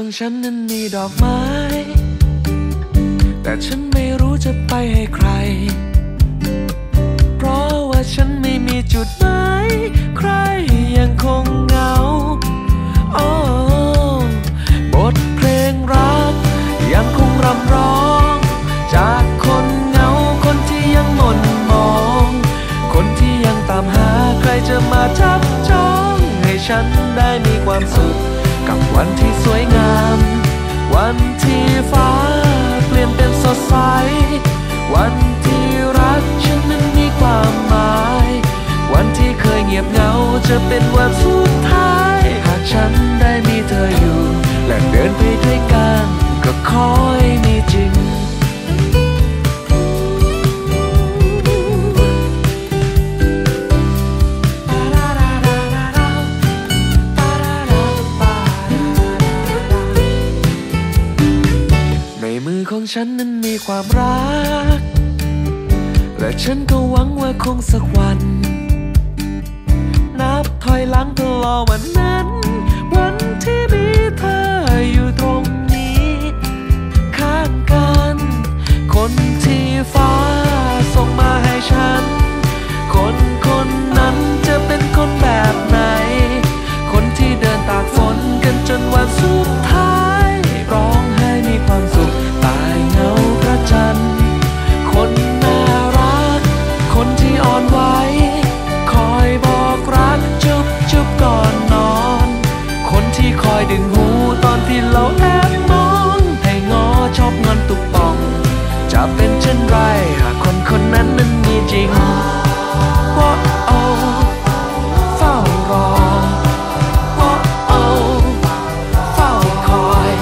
ของฉันนั้นมีดอกไม้ แต่ฉันไม่รู้จะไปให้ใคร เพราะว่าฉันไม่มีจุดหมายใครยังคงเหงาโอ้บทเพลงรัก ยังคงรำร้อง จากคนเหงาคนที่ยังหม่นมอง คนที่ยังตามหาใครจะมาจับจอง ให้ฉันได้มีความสุข กับวันที่สวยงาม วันที่ฟ้าเปลี่ยนเป็นสดใส วันที่รักฉันนั้น ฉันนั้นมีความรัก และฉันก็หวังว่าคงสักวัน นับถอยหลังตลอดวันนั้น จะเป็นเช่นไรหากคนคนนั้นนั้นมีจริงว่าโอเฝ้ารอว่าโอเฝ้าคอย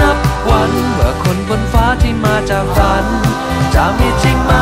นับวันเมื่อคนบนฟ้าที่มาจากฝัน จะมีจริงไหม